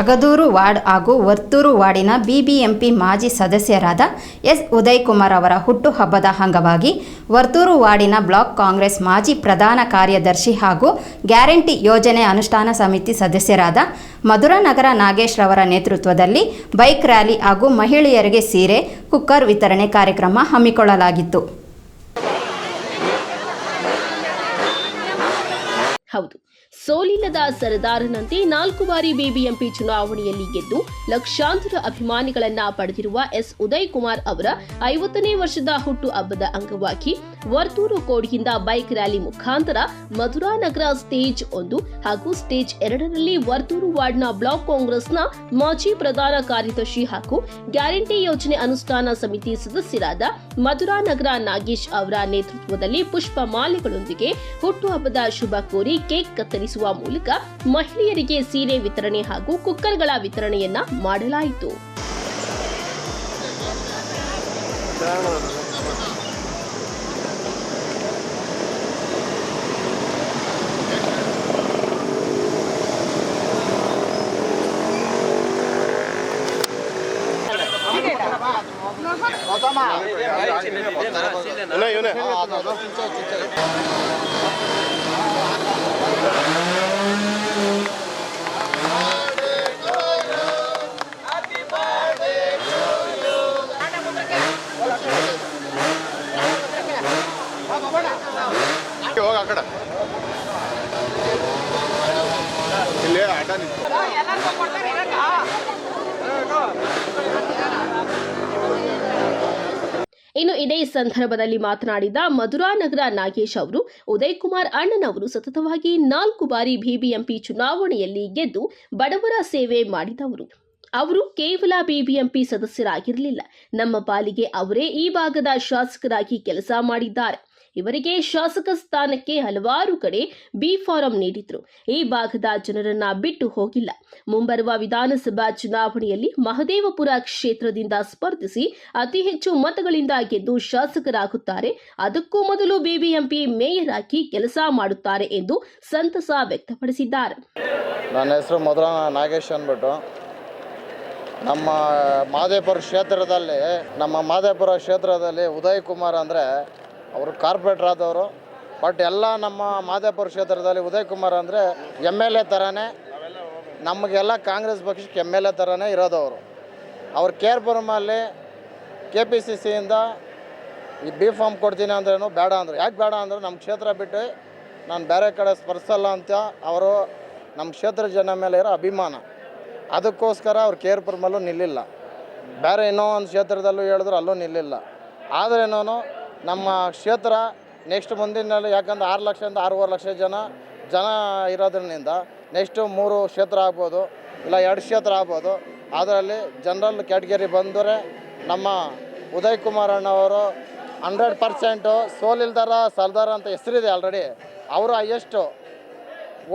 ಅಗದೂರು ward ಹಾಗೂ ವರ್ತೂರು ವಾರ್ಡಿನ BBMP ಮಾಜಿ ಸದಸ್ಯರಾದ ಎಸ್. ಉದಯಕುಮಾರ್ ಅವರ ಹುಟ್ಟುಹಬ್ಬದ ಅಂಗವಾಗಿ ವರ್ತೂರು ವಾರ್ಡಿನ ಬ್ಲಾಕ್ ಕಾಂಗ್ರೆಸ್ ಮಾಜಿ ಪ್ರಧಾನ ಕಾರ್ಯದರ್ಶಿ ಹಾಗೂ ಗ್ಯಾರಂಟಿ ಯೋಜನೆ ಅನುಷ್ಠಾನ ಸಮಿತಿ ಸದಸ್ಯರಾದ ಮಧುರಾನಗರ ನಾಗೇಶ್ ರವರ ನೇತೃತ್ವದಲ್ಲಿ ಬೈಕ್ ರ್ಯಾಲಿ ಹಾಗೂ ಮಹಿಳೆಯರಿಗೆ ಸೀರೆ, ಕುಕ್ಕರ್ ವಿತರಣೆ ಕಾರ್ಯಕ್ರಮ ಹಮ್ಮಿಕೊಳ್ಳಲಾಗಿತ್ತು. ಹೌದು. ಸೋಲಿಲ್ಲದ ಸರದಾರನಂತೆ ನಾಲ್ಕು ಬಾರಿ ಬಿಬಿಎಂಪಿ ಚುನಾವಣೆಯಲ್ಲಿ ಗೆದ್ದು ಲಕ್ಷಾಂತರ ಅಭಿಮಾನಿಗಳನ್ನ ಪಡೆದಿರುವ ಎಸ್. ಉದಯ್ ಕುಮಾರ್ ಅವರ ಐವತ್ತನೇ ವರ್ಷದ ಹುಟ್ಟು ಹಬ್ಬದ ಅಂಗವಾಗಿ ವರ್ತೂರು ಕೋಡಿಯಿಂದ ಬೈಕ್ ರ್ಯಾಲಿ ಮುಖಾಂತರ ಮಧುರಾನಗರ ಸ್ಟೇಜ್ ಒಂದು ಹಾಗೂ ಸ್ಟೇಜ್ ಎರಡರಲ್ಲಿ ವರ್ತೂರು ವಾರ್ಡ್ನ ಬ್ಲಾಕ್ ಕಾಂಗ್ರೆಸ್ನ ಮಾಜಿ ಪ್ರಧಾನ ಕಾರ್ಯದರ್ಶಿ ಹಾಗೂ ಗ್ಯಾರಂಟಿ ಯೋಜನೆ ಅನುಷ್ಠಾನ ಸಮಿತಿ ಸದಸ್ಯರಾದ ಮಧುರಾನಗರ ನಾಗೇಶ್ ಅವರ ನೇತೃತ್ವದಲ್ಲಿ ಪುಷ್ಪ ಮಾಲೆಗಳೊಂದಿಗೆ ಹುಟ್ಟುಹಬ್ಬದ ಶುಭ ಕೋರಿ ಕೇಕ್ ಕತ್ತರಿಸುವ ಮೂಲಕ ಮಹಿಳೆಯರಿಗೆ ಸೀರೆ ವಿತರಣೆ ಹಾಗೂ ಕುಕ್ಕರ್ಗಳ ವಿತರಣೆಯನ್ನ ಮಾಡಲಾಯಿತು. ಇವನೇ ಇವನೇ ಹೋಗ ಆ ಕಡೆ. ಇಲ್ಲಿ ಅಡ್ಡ ನಿಂತು. ಇನ್ನು ಇದೇ ಸಂದರ್ಭದಲ್ಲಿ ಮಾತನಾಡಿದ ಮಧುರಾನಗರ ನಾಗೇಶ್ ಅವರು ಉದಯ್ ಕುಮಾರ್ ಅಣ್ಣನವರು ಸತತವಾಗಿ ನಾಲ್ಕು ಬಾರಿ ಬಿಬಿಎಂಪಿ ಚುನಾವಣೆಯಲ್ಲಿ ಗೆದ್ದು ಬಡವರ ಸೇವೆ ಮಾಡಿದವರು. ಅವರು ಕೇವಲ ಬಿಬಿಎಂಪಿ ಸದಸ್ಯರಾಗಿರಲಿಲ್ಲ. ನಮ್ಮ ಪಾಲಿಗೆ ಅವರೇ ಈ ಭಾಗದ ಶಾಸಕರಾಗಿ ಕೆಲಸ ಮಾಡಿದ್ದಾರೆ. ಇವರಿಗೆ ಶಾಸಕ ಸ್ಥಾನಕ್ಕೆ ಹಲವಾರು ಕಡೆ ಬಿ ಫಾರಂ ನೀಡಿದ್ರು. ಈ ಭಾಗದ ಜನರನ್ನ ಬಿಟ್ಟು ಹೋಗಿಲ್ಲ. ಮುಂಬರುವ ವಿಧಾನಸಭಾ ಚುನಾವಣೆಯಲ್ಲಿ ಮಹದೇವಪುರ ಕ್ಷೇತ್ರದಿಂದ ಸ್ಪರ್ಧಿಸಿ ಅತಿ ಹೆಚ್ಚು ಮತಗಳಿಂದ ಗೆದ್ದು ಶಾಸಕರಾಗುತ್ತಾರೆ. ಅದಕ್ಕೂ ಮೊದಲು ಬಿಬಿಎಂಪಿ ಮೇಯರ್ ಆಗಿ ಕೆಲಸ ಮಾಡುತ್ತಾರೆ ಎಂದು ಸಂತಸ ವ್ಯಕ್ತಪಡಿಸಿದ್ದಾರೆ. ನನ್ನ ಹೆಸರು ಮೊದಲ ನಾಗೇಶ್ ನಮ್ಮ ಮಾದೇಪುರ ಕ್ಷೇತ್ರದಲ್ಲಿ, ನಮ್ಮ ಮಾದೇಪುರ ಕ್ಷೇತ್ರದಲ್ಲಿ ಉದಯ್ ಕುಮಾರ್ ಅಂದರೆ ಅವರು ಕಾರ್ಪೊರೇಟರ್ ಆದವರು. ಬಟ್ ಎಲ್ಲ ನಮ್ಮ ಮಾದೇಪುರ ಕ್ಷೇತ್ರದಲ್ಲಿ ಉದಯ್ ಕುಮಾರ್ ಅಂದರೆ ಎಂ ಎಲ್ ಎ ಥರನೇ ನಮಗೆಲ್ಲ ಕಾಂಗ್ರೆಸ್ ಪಕ್ಷಕ್ಕೆ ಎಂ ಎಲ್ ಎ ಥರನೇ ಇರೋದವರು ಅವ್ರು. ಕೇರ್ಪುರಮಲ್ಲಿ ಕೆ ಪಿ ಸಿ ಸಿಯಿಂದ ಈ ಬಿ ಫಾರ್ಮ್ ಕೊಡ್ತೀನಿ ಅಂದ್ರೇನು ಬೇಡ ಅಂದರು. ಯಾಕೆ ಬೇಡ ಅಂದರು? ನಮ್ಮ ಕ್ಷೇತ್ರ ಬಿಟ್ಟು ನಾನು ಬೇರೆ ಕಡೆ ಸ್ಪರ್ಶಲ್ಲ ಅಂತ ಅವರು ನಮ್ಮ ಕ್ಷೇತ್ರ ಜನ ಮೇಲೆ ಇರೋ ಅಭಿಮಾನ. ಅದಕ್ಕೋಸ್ಕರ ಅವ್ರು ಕೇರ್ಪುರಮಲ್ಲೂ ನಿಲ್ಲಿಲ್ಲ. ಬೇರೆ ಇನ್ನೋ ಒಂದು ಕ್ಷೇತ್ರದಲ್ಲೂ ಹೇಳಿದ್ರು ಅಲ್ಲೂ ನಿಲ್ಲಿಲ್ಲ. ಆದ್ರೇನೂ ನಮ್ಮ ಕ್ಷೇತ್ರ ನೆಕ್ಸ್ಟ್ ಮುಂದಿನಲ್ಲಿ ಯಾಕಂದ್ರೆ ಆರು ಲಕ್ಷದಿಂದ ಆರೂವರೆ ಲಕ್ಷ ಜನ ಜನ ಇರೋದ್ರಿಂದ ನೆಕ್ಸ್ಟು ಮೂರು ಕ್ಷೇತ್ರ ಆಗ್ಬೋದು, ಇಲ್ಲ ಎರಡು ಕ್ಷೇತ್ರ ಆಗ್ಬೋದು. ಅದರಲ್ಲಿ ಜನರಲ್ ಕ್ಯಾಟಗರಿ ಬಂದರೆ ನಮ್ಮ ಉದಯ್ ಕುಮಾರ್ ಅಣ್ಣವರು ಹಂಡ್ರೆಡ್ ಪರ್ಸೆಂಟು ಸೋಲಿಲ್ದಾರ, ಸಲ್ದಾರ ಅಂತ ಹೆಸರಿದೆ ಆಲ್ರೆಡಿ ಅವರು ಹೈಯೆಸ್ಟು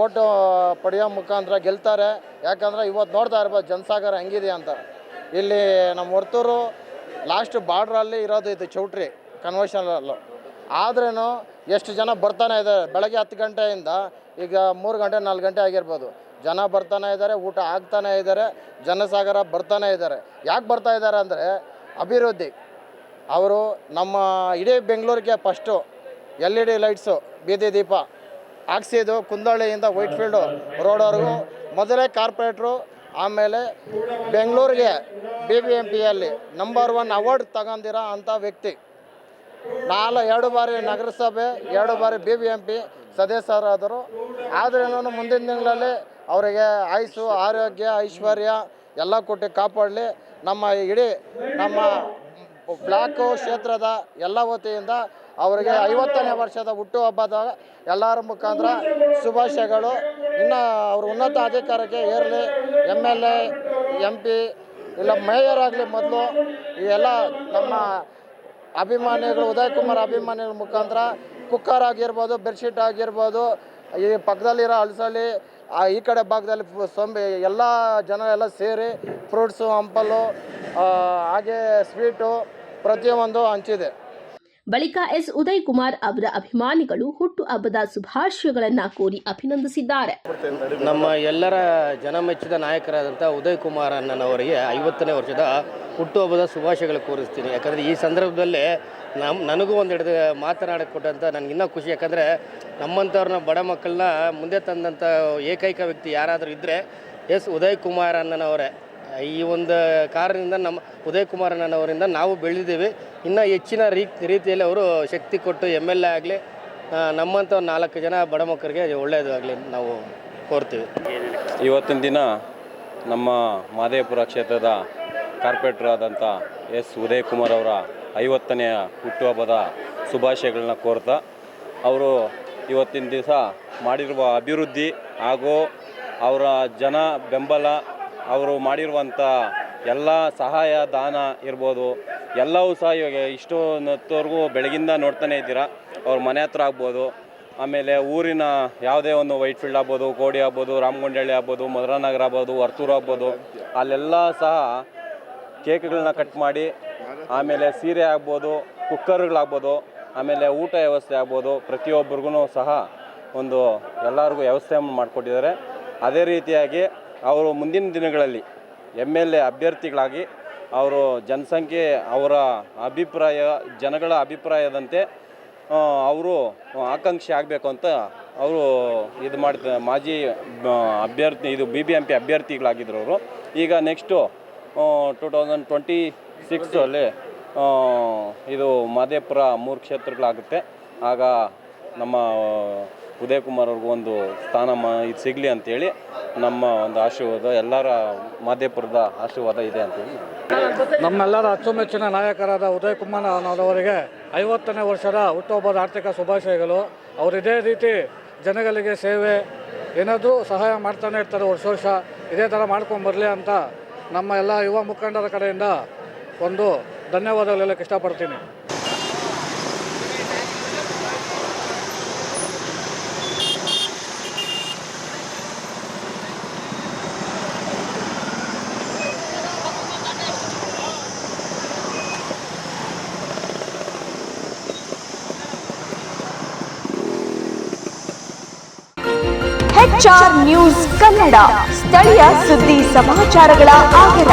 ಓಟು ಪಡೆಯೋ ಮುಖಾಂತರ ಗೆಲ್ತಾರೆ. ಯಾಕಂದರೆ ಇವತ್ತು ನೋಡ್ತಾ ಇರ್ಬೋದು, ಜನಸಾಗರ ಹೆಂಗಿದೆ ಅಂತ. ಇಲ್ಲಿ ನಮ್ಮ ಹೊರ್ತೂರು ಲಾಸ್ಟ್ ಬಾರ್ಡ್ರಲ್ಲಿ ಇರೋದು ಇದು ಚೌಟ್ರಿ. ಕನ್ವೆನ್ಷನಲ್ಲು ಆದ್ರೂ ಎಷ್ಟು ಜನ ಬರ್ತಾನೆ ಇದ್ದಾರೆ? ಬೆಳಗ್ಗೆ ಹತ್ತು ಗಂಟೆಯಿಂದ ಈಗ ಮೂರು ಗಂಟೆ, ನಾಲ್ಕು ಗಂಟೆ ಆಗಿರ್ಬೋದು. ಜನ ಬರ್ತಾನೆ ಇದ್ದಾರೆ, ಊಟ ಆಗ್ತಾನೆ ಇದ್ದಾರೆ, ಜನಸಾಗರ ಬರ್ತಾನೆ ಇದ್ದಾರೆ. ಯಾಕೆ ಬರ್ತಾ ಇದ್ದಾರೆ ಅಂದರೆ ಅಭಿವೃದ್ಧಿ. ಅವರು ನಮ್ಮ ಇಡೀ ಬೆಂಗಳೂರಿಗೆ first L E D lights ಬೀದಿ ದೀಪ ಹಾಕ್ಸಿದ್ದು ಕುಂದಳ್ಳಿಯಿಂದ ವೈಟ್ಫೀಲ್ಡು ರೋಡ್ವರೆಗೂ ಮೊದಲೇ ಕಾರ್ಪೊರೇಟ್ರು ಆಮೇಲೆ ಬೆಂಗಳೂರಿಗೆ ಬಿ ಬಿ ಎಂ ಪಿಯಲ್ಲಿ ನಂಬರ್ ಒನ್ ಅವಾರ್ಡ್ ತಗೊಂಡಿರೋ ಅಂಥ ವ್ಯಕ್ತಿ. ನಾಲ್ ಎರಡು ಬಾರಿ ನಗರಸಭೆ, ಎರಡು ಬಾರಿ ಬಿ ಬಿ ಎಂ ಪಿ ಸದಸ್ಯರಾದರು. ಆದ್ರೂ ಮುಂದಿನ ತಿಂಗಳಲ್ಲಿ ಅವರಿಗೆ ಆಯುಸು ಆರೋಗ್ಯ, ಐಶ್ವರ್ಯ ಎಲ್ಲ ಕೊಟ್ಟು ಕಾಪಾಡಲಿ. ನಮ್ಮ ಇಡೀ ನಮ್ಮ ಬ್ಲಾಕು ಕ್ಷೇತ್ರದ ಎಲ್ಲ ವತಿಯಿಂದ ಅವರಿಗೆ ಐವತ್ತನೇ ವರ್ಷದ ಹುಟ್ಟುಹಬ್ಬದಾಗ ಎಲ್ಲರ ಮುಖಾಂತರ ಶುಭಾಶಯಗಳು. ಇನ್ನು ಅವರು ಉನ್ನತ ಅಧಿಕಾರಕ್ಕೆ ಏರಲಿ M L A M P ಇಲ್ಲ ಮೇಯರ್ ಆಗಲಿ ಮೊದಲು ಇವೆಲ್ಲ ನಮ್ಮ ಅಭಿಮಾನಿಗಳು ಉದಯ್ ಕುಮಾರ್ ಅಭಿಮಾನಿಗಳ ಮುಖಾಂತರ ಕುಕ್ಕರ್ ಆಗಿರ್ಬೋದು, ಬೆಡ್ಶೀಟ್ ಆಗಿರ್ಬೋದು, ಈ ಪಕ್ಕದಲ್ಲಿರೋ ಹಳಸಳ್ಳಿ ಈ ಕಡೆ ಭಾಗದಲ್ಲಿ ಸೊಂಬೆ, ಎಲ್ಲ ಜನ ಎಲ್ಲ ಸೇರಿ ಫ್ರೂಟ್ಸು, ಹಂಪಲು ಹಾಗೆ ಸ್ವೀಟು ಪ್ರತಿಯೊಂದು ಹಂಚಿದೆ. ಬಳಿಕ ಎಸ್ ಉದಯ್ ಕುಮಾರ್ ಅವರ ಅಭಿಮಾನಿಗಳು ಹುಟ್ಟು ಹಬ್ಬದ ಶುಭಾಶಯಗಳನ್ನು ಕೋರಿ ಅಭಿನಂದಿಸಿದ್ದಾರೆ. ನಮ್ಮ ಎಲ್ಲರ ಜನಮೆಚ್ಚಿದ ನಾಯಕರಾದಂಥ ಉದಯ್ ಕುಮಾರ್ ಅಣ್ಣನವರಿಗೆ ಐವತ್ತನೇ ವರ್ಷದ ಹುಟ್ಟುಹಬ್ಬದ ಶುಭಾಶಯಗಳು ಕೋರಿಸ್ತೀನಿ. ಯಾಕಂದರೆ ಈ ಸಂದರ್ಭದಲ್ಲೇ ನಮ್ಮ ನನಗೂ ಒಂದೆರಡು ಮಾತನಾಡಕ್ಕೆ ಕೊಟ್ಟಂತ ನನಗೆ ಇನ್ನೂ ಖುಷಿ. ಯಾಕಂದರೆ ನಮ್ಮಂಥವ್ರನ್ನ ಬಡ ಮಕ್ಕಳನ್ನ ಮುಂದೆ ತಂದಂಥ ಏಕೈಕ ವ್ಯಕ್ತಿ ಯಾರಾದರೂ ಇದ್ದರೆ ಎಸ್ ಉದಯ್ ಕುಮಾರ್ ಅಣ್ಣನವರೇ. ಈ ಒಂದು ಕಾರಣದಿಂದ ನಮ್ಮ ಉದಯ್ ಕುಮಾರ್ ಅಣ್ಣನವರಿಂದ ನಾವು ಬೆಳೆದಿದ್ದೀವಿ. ಇನ್ನು ಹೆಚ್ಚಿನ ರೀ, ರೀತಿಯಲ್ಲಿ ಅವರು ಶಕ್ತಿ ಕೊಟ್ಟು ಎಂ ಎಲ್ ಎ ಆಗಲಿ ನಮ್ಮಂಥ ನಾಲ್ಕು ಜನ ಬಡ ಮಕ್ಕಳಿಗೆ ಒಳ್ಳೆಯದು ಆಗಲಿ ನಾವು ಕೋರ್ತೀವಿ. ಇವತ್ತಿನ ದಿನ ನಮ್ಮ ಮಾದೇಪುರ ಕ್ಷೇತ್ರದ ಕಾರ್ಪೊರೇಟರ್ ಆದಂಥ ಎಸ್ ಉದಯಕುಮಾರ್ ಅವರ ಐವತ್ತನೆಯ ಹುಟ್ಟುಹಬ್ಬದ ಶುಭಾಶಯಗಳನ್ನ ಕೋರ್ತಾ, ಅವರು ಇವತ್ತಿನ ದಿವಸ ಮಾಡಿರುವ ಅಭಿವೃದ್ಧಿ ಹಾಗೂ ಅವರ ಜನ ಬೆಂಬಲ ಅವರು ಮಾಡಿರುವಂಥ ಎಲ್ಲ ಸಹಾಯ, ದಾನ ಇರ್ಬೋದು. ಎಲ್ಲವೂ ಸಹ ಇವಾಗ ಇಷ್ಟು ಹೊತ್ತವರೆಗೂ ಬೆಳಗಿಂದ ನೋಡ್ತಾನೆ ಇದ್ದೀರಾ. ಅವ್ರ ಮನೆ ಹತ್ರ ಆಗ್ಬೋದು. ಆಮೇಲೆ ಊರಿನ ಯಾವುದೇ ಒಂದು ವೈಟ್ ಫೀಲ್ಡ್ ಆಗ್ಬೋದು, ಕೋಡಿ ಆಗ್ಬೋದು ರಾಮಗುಂಡಳ್ಳಿ ಆಗ್ಬೋದು ಮಧುರಾನಗರ ಆಗ್ಬೋದು, ವರ್ತೂರು ಆಗ್ಬೋದು. ಅಲ್ಲೆಲ್ಲ ಸಹ ಕೇಕ್ಗಳನ್ನ ಕಟ್ ಮಾಡಿ, ಆಮೇಲೆ ಸೀರೆ ಆಗ್ಬೋದು, ಕುಕ್ಕರ್ಗಳಾಗ್ಬೋದು, ಆಮೇಲೆ ಊಟ ವ್ಯವಸ್ಥೆ ಆಗ್ಬೋದು. ಪ್ರತಿಯೊಬ್ಬರಿಗೂ ಸಹ ಒಂದು ಎಲ್ಲರಿಗೂ ವ್ಯವಸ್ಥೆ ಮಾಡಿಕೊಟ್ಟಿದ್ದಾರೆ. ಅದೇ ರೀತಿಯಾಗಿ ಅವರು ಮುಂದಿನ ದಿನಗಳಲ್ಲಿ ಎಂ ಎಲ್ ಎ ಅಭ್ಯರ್ಥಿಗಳಾಗಿ ಅವರು ಜನಸಂಖ್ಯೆ, ಅವರ ಅಭಿಪ್ರಾಯ, ಜನಗಳ ಅಭಿಪ್ರಾಯದಂತೆ ಅವರು ಆಕಾಂಕ್ಷಿ ಆಗಬೇಕು ಅಂತ ಅವರು ಇದು ಮಾಡಿದ ಮಾಜಿ ಅಭ್ಯರ್ಥಿ, ಇದು ಬಿ ಬಿ ಎಂ ಪಿ ಅಭ್ಯರ್ಥಿಗಳಾಗಿದ್ದರು ಅವರು. ಈಗ ನೆಕ್ಸ್ಟು ಟು ತೌಸಂಡ್ ಟ್ವೆಂಟಿ ಸಿಕ್ಸಲ್ಲಿ ಇದು ಮಾದೇಪುರ ಮೂರು ಕ್ಷೇತ್ರಗಳಾಗುತ್ತೆ. ಆಗ ನಮ್ಮ ಉದಯ್ ಕುಮಾರ್ ಅವ್ರಿಗೂ ಒಂದು ಸ್ಥಾನ ಮ ಇದು ಸಿಗಲಿ ಅಂತೇಳಿ ನಮ್ಮ ಒಂದು ಆಶೀರ್ವಾದ, ಎಲ್ಲರ ಮಾದೇಪುರದ ಆಶೀರ್ವಾದ ಇದೆ ಅಂತೇಳಿ ನಮ್ಮೆಲ್ಲರ ಅಚ್ಚುಮೆಚ್ಚಿನ ನಾಯಕರಾದ ಉದಯ್ ಕುಮಾರ್ ಅವರಿಗೆ ಐವತ್ತನೇ ವರ್ಷದ ಹುಟ್ಟುಹಬ್ಬದ ಆರ್ಥಿಕ ಶುಭಾಶಯಗಳು. ಅವರು ಇದೇ ರೀತಿ ಜನಗಳಿಗೆ ಸೇವೆ, ಏನಾದರೂ ಸಹಾಯ ಮಾಡ್ತಾನೆ ಇರ್ತಾರೆ ವರ್ಷ ವರ್ಷ, ಇದೇ ಥರ ಮಾಡ್ಕೊಂಡು ಬರಲಿ ಅಂತ ನಮ್ಮ ಎಲ್ಲ ಯುವ ಮುಖಂಡರ ಕಡೆಯಿಂದ ಒಂದು ಧನ್ಯವಾದಗಳು ಹೇಳಕ್ಕೆ ಇಷ್ಟಪಡ್ತೀನಿ. ಹೆಚ್ಆರ್ ನ್ಯೂಸ್ ಕನ್ನಡ ಸ್ಥಳೀಯ ಸುದ್ದಿ ಸಮಾಚಾರಗಳ ಆಗರ.